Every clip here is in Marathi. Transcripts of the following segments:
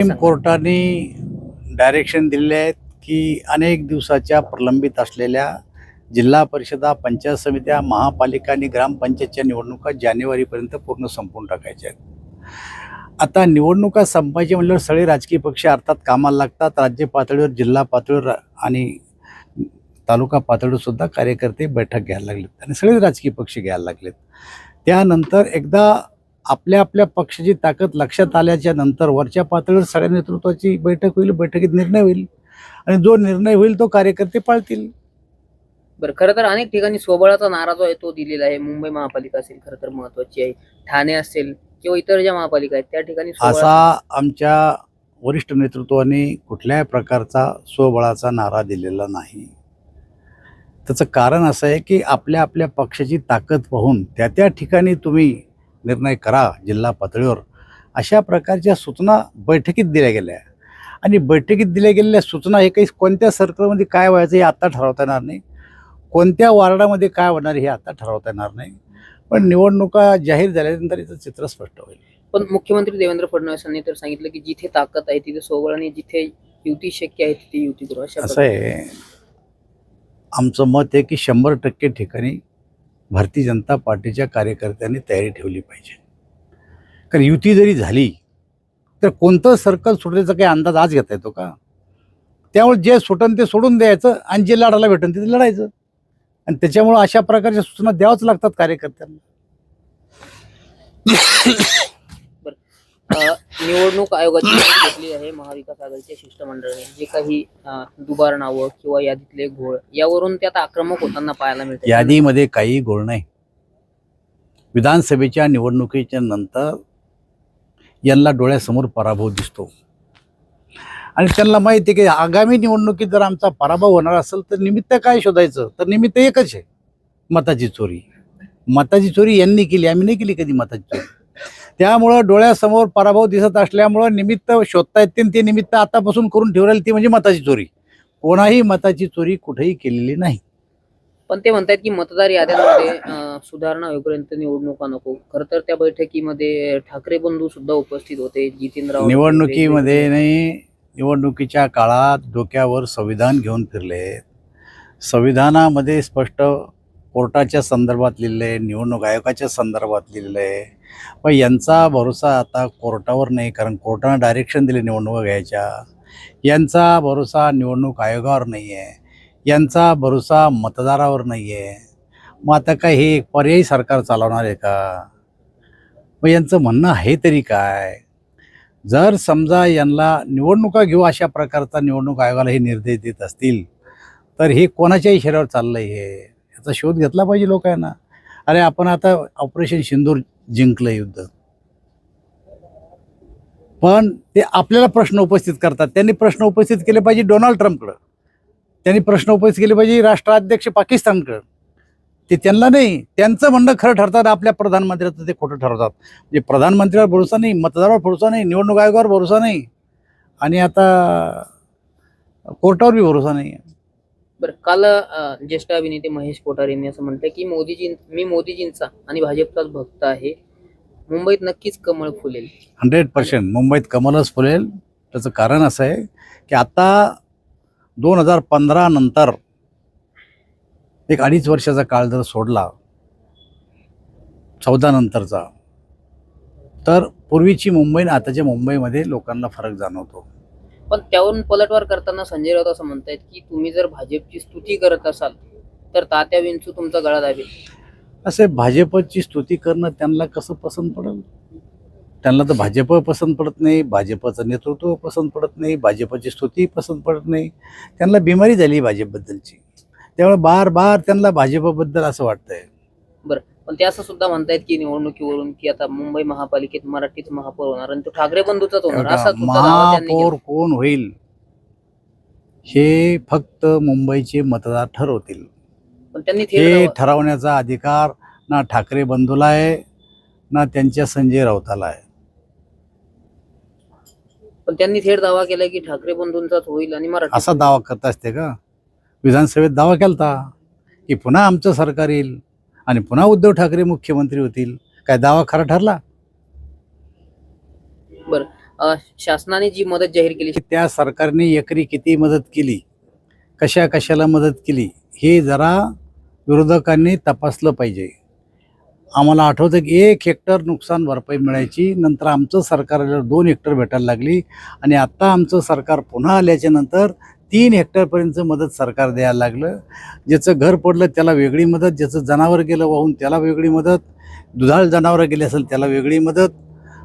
सुप्रीम कोर्टाने डायरेक्शन दिलेले आहेत की अनेक दिवसाच्या प्रलंबित असलेल्या जिल्हा परिषदा पंचायत समित्या महापालिका आणि ग्रामपंचायतच्या निवडणुका जानेवारीपर्यंत पूर्ण संपून टाकायच्या आहेत. आता निवडणुका संपायची म्हणल्यावर सगळे राजकीय पक्ष अर्थात कामाला लागतात. राज्य पातळीवर जिल्हा पातळीवर आणि तालुका पातळीवर सुद्धा कार्यकर्ते बैठक घ्यायला लागलेत आणि सगळे राजकीय पक्ष घ्यायला लागलेत. त्यानंतर एकदा आपल्या आपल्या पक्षाची ताकद लक्षात आल्याच्यानंतर वरच्या पातळीवर सगळ्या नेतृत्वाची बैठक होईल बैठकीत निर्णय होईल. आणि जो निर्णय होईल तो कार्यकर्ते पाळतील. बरं खरं तर अनेक ठिकाणी स्वबळाचा नारा जो आहे तो दिलेला आहे. मुंबई महापालिका असेल खरं तर महत्वाची आहे. ठाणे असेल किंवा इतर ज्या महापालिका आहेत त्या ठिकाणी असा आमच्या वरिष्ठ नेतृत्वाने कुठल्याही प्रकारचा स्वबळाचा नारा दिलेला नाही. त्याचं कारण असं आहे की आपल्या आपल्या पक्षाची ताकद पाहून त्या त्या ठिकाणी तुम्ही निर्णय करा जिल्हा पातळीवर. अशा प्रकारच्या सूचना बैठकीत दिल्या गेल्या. आणि बैठकीत दिल्या गेलेल्या सूचना हे काही कोणत्या सर्कलमध्ये काय व्हायचं हे आता ठरवता येणार नाही. कोणत्या वार्डामध्ये काय होणार हे आता ठरवता येणार नाही. पण निवडणुका जाहीर झाल्यानंतर याचं चित्र स्पष्ट होईल. पण मुख्यमंत्री देवेंद्र फडणवीसांनी तर सांगितलं की जिथे ताकद आहे तिथे सोबळ आणि जिथे युती शक्य आहे तिथे युती करू असं आहे. आमचं मत आहे की शंभर टक्के ठिकाणी भारतीय जनता पार्टीच्या कार्यकर्त्यांनी तयारी ठेवली पाहिजे. कारण युती जरी झाली तर कोणतं सर्कल सुटायचा काही अंदाज आज घेता येतो का? त्यामुळे जे सुटन ते सोडून द्यायचं आणि जे लढायला भेटन ते लढायचं. आणि त्याच्यामुळं अशा प्रकारच्या सूचना द्यावंच लागतात कार्यकर्त्यांना. निवडणूक आयोगाची घेतली आहे महाविकास आघाडीच्या शिष्टमंडळाने. जे काही दुबार नावं किंवा यादीतले घोळ यावरून ते आता आक्रमक होताना पाहायला मिळते यादीमध्ये काही घोळ नाही. विधानसभेच्या निवडणुकीच्या नंतर यांना डोळ्यासमोर पराभव दिसतो. आणि त्यांना माहिती आहे की आगामी निवडणुकीत जर आमचा पराभव होणार असेल तर निमित्त काय शोधायचं? तर निमित्त एकच आहे मताची चोरी. मताची चोरी यांनी केली आम्ही नाही केली कधी मताची चोरी. त्यामुळं डोळ्यासमोर पराभव दिसत असल्यामुळं निमित्त शोधता येते आणि ते निमित्त आतापासून करून ठेवलेली ती म्हणजे मताची चोरी. कोणाही मताची चोरी कुठेही केलेली नाही. पण ते म्हणतात की मतदार याद्यांमध्ये सुधारणा होईपर्यंत निवडणुका नको. खरं तर त्या बैठकीमध्ये ठाकरे बंधू सुद्धा उपस्थित होते जितेंद्र निवडणुकीमध्ये नाही निवडणुकीच्या काळात डोक्यावर संविधान घेऊन फिरले. संविधानामध्ये स्पष्ट कोर्टाच्या संदर्भात लिहिलं आहे निवडणूक आयोगाच्या संदर्भात लिहिलेलं आहे पण यांचा भरोसा आता कोर्टावर नाही कारण कोर्टानं डायरेक्शन दिले निवडणुका घ्यायच्या. यांचा भरोसा निवडणूक आयोगावर नाही आहे यांचा भरोसा मतदारावर नाही आहे मग आता काय हे एक पर्यायी सरकार चालवणार आहे का? मग यांचं म्हणणं आहे तरी काय? जर समजा यांना निवडणुका घेऊ अशा प्रकारचा निवडणूक आयोगाला हे निर्देश देत असतील तर हे कोणाच्याही शरीरावर चाललं आहे याचा शोध घेतला पाहिजे लोकांना. अरे आपण आता ऑपरेशन सिंदूर जिंकलं युद्ध. पण ते आपल्याला प्रश्न उपस्थित करतात. त्यांनी प्रश्न उपस्थित केले पाहिजे डोनाल्ड ट्रम्पकडं. त्यांनी प्रश्न उपस्थित केले पाहिजे राष्ट्राध्यक्ष पाकिस्तानकडं. ते त्यांना नाही त्यांचं म्हणणं खरं ठरतात आपल्या प्रधानमंत्र्याचं ते खोटं ठरवतात. म्हणजे प्रधानमंत्र्यावर भरोसा नाही मतदारावर भरोसा नाही निवडणूक आयोगावर भरोसा नाही आणि आता कोर्टावर बी भरोसा नाही बरं काल ज्येष्ठ अभिनेते महेश कोठार यांनी असं म्हटलं की मोदीजी मी मोदीजींचा आणि भाजपचाच भक्त आहे. मुंबईत नक्कीच कमळ फुलेल. Hundred percent. मुंबईत कमलच फुलेल. त्याचं कारण असं आहे की आता दोन हजार पंधरा नंतर एक अडीच वर्षाचा काळ जर सोडला चौदा नंतरचा तर पूर्वीची मुंबई आणि आताच्या मुंबईमध्ये लोकांना फरक जाणवतो. पण त्यावरून पलटवार करताना संजय राऊत असं म्हणतायत की तुम्ही जर भाजपची स्तुती करत असाल तर तात्या विंचू तुमचा गळा दाबेल. असे भाजपची स्तुती करणं त्यांना कसं पसंत पडेल? त्यांना तर भाजप पसंत पडत नाही भाजपचं नेतृत्व पसंत पडत नाही भाजपची स्तुती पसंत पडत नाही. त्यांना बिमारी झाली भाजपबद्दलची. त्यामुळे बार बार त्यांना भाजपबद्दल असं वाटतंय. पण ते असं सुद्धा म्हणतायत की निवडणुकीवरून की आता मुंबई महापालिकेत मराठीच महापौर होणार आणि तो ठाकरे बंधूचाच होणार. असा सुद्धा दावा त्यांनी महापौर केला. कोण होईल हे फक्त मुंबईचे मतदार ठरवतील. पण त्यांनी थेट हे दावा- ठरवण्याचा अधिकार ना ठाकरे बंधूला आहे ना त्यांच्या संजय राऊताला आहे. पण त्यांनी थेट दावा केला की ठाकरे बंधूंचाच होईल आणि मराठी असा दावा करता असते का? विधानसभेत दावा केलता की पुन्हा आमचं सरकार येईल. आणि पुन्हा उद्धव ठाकरे मुख्यमंत्री होतील. काय दावा खरा ठरला? अ, शासनाने जी मदत जाहीर केली त्या सरकारने एकरी किती मदत केली? कशा कशाला मदत केली? हे जरा विरोधकांनी तपासलं पाहिजे. आम्हाला आठवतं की एक हेक्टर नुकसान भरपाई मिळायची नंतर आमचं सरकार आल्यावर दोन हेक्टर भेटायला लागली आणि आत्ता आमचं सरकार पुन्हा आल्याच्यानंतर तीन हेक्टरपर्यंतचं मदत सरकार द्यायला लागलं. ज्याचं घर पडलं त्याला वेगळी मदत. ज्याचं जनावर गेलं वाहून त्याला वेगळी मदत. दुधाळ जनावरं गेली असेल त्याला वेगळी मदत.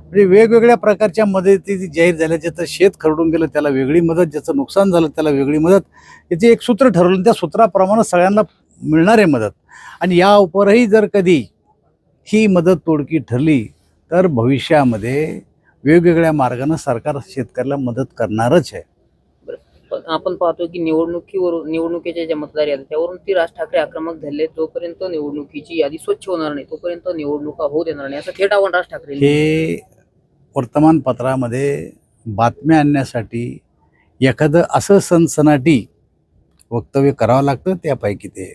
म्हणजे वेगवेगळ्या प्रकारच्या मदती जाहीर झाल्या. ज्याचं शेत खरडून गेलं त्याला वेगळी मदत. ज्याचं नुकसान झालं त्याला वेगळी मदत. याचे एक सूत्र ठरवलं. त्या सूत्राप्रमाणे सगळ्यांना मिळणार आहे मदत. आणि या उपरही जर कधी ही मदत तोडकी ठरली तर भविष्यामध्ये वेगवेगळ्या मार्गानं सरकार शेतकऱ्याला मदत करणारच आहे. आपण पाहतो की निवडणुकीवरून निवडणुकीच्या ज्या मतदार याद्या त्यावरून ती राज ठाकरे आक्रमक झाले तोपर्यंत निवडणुकीची यादी स्वच्छ होणार नाही तोपर्यंत निवडणुका होऊ देणार नाही. असं थेट आव्हान राज ठाकरे हे वर्तमानपत्रामध्ये बातम्या आणण्यासाठी एखादं असं सनसनाटी वक्तव्य करावं लागतं त्यापैकी ते.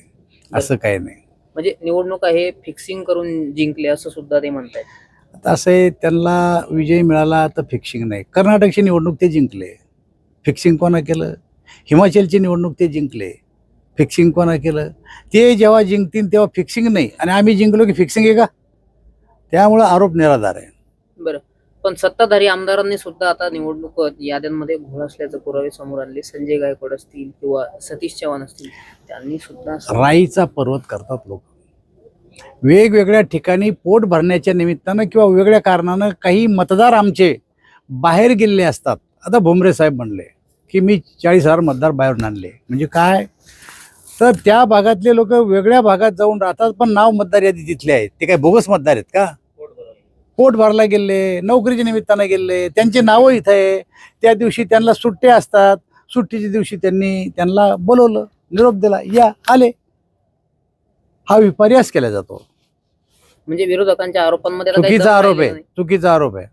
असं काही नाही. म्हणजे निवडणुका हे फिक्सिंग करून जिंकले असं सुद्धा ते म्हणतायत. आता असं आहे त्यांना विजय मिळाला तर फिक्सिंग नाही. कर्नाटकची निवडणूक ते जिंकले. फिक्सिंग कोणा केलं? हिमाचलची निवडणूक ते जिंकले. फिक्सिंग कोणा केलं? ते जेव्हा जिंकतील तेव्हा फिक्सिंग नाही. आणि आम्ही जिंकलो की फिक्सिंग आहे का? त्यामुळं आरोप निराधार आहे. बरं. पण सत्ताधारी आमदारांनी सुद्धा आता निवडणूक याद्यांमध्ये घोळ असल्याचे पुरावे समोर आणले. संजय गायकवाड असतील किंवा सतीश चव्हाण असतील त्यांनी सुद्धा राईचा पर्वत करतात लोक. वेगवेगळ्या ठिकाणी पोट भरण्याच्या निमित्तानं किंवा वेगळ्या कारणानं काही मतदार आमचे बाहेर गेलेले असतात. आता भुमरे साहेब म्हणले की मी चाळीस हजार मतदार बाहेरून आणले. म्हणजे काय? तर त्या भागातले लोक वेगळ्या भागात जाऊन राहतात पण नाव मतदार यादी तिथले आहेत. ते काय बोगस मतदार आहेत का? पोट भरला गेले नोकरीच्या निमित्तानं गेले त्यांचे नावं इथं आहे. त्या दिवशी त्यांना सुट्ट्या असतात. सुट्टीच्या दिवशी त्यांनी त्यांना बोलवलं निरोप दिला या आले. हा विपर्यास केला जातो. म्हणजे विरोधकांच्या आरोपांमध्ये चुकीचा आरोप आहे चुकीचा आरोप आहे.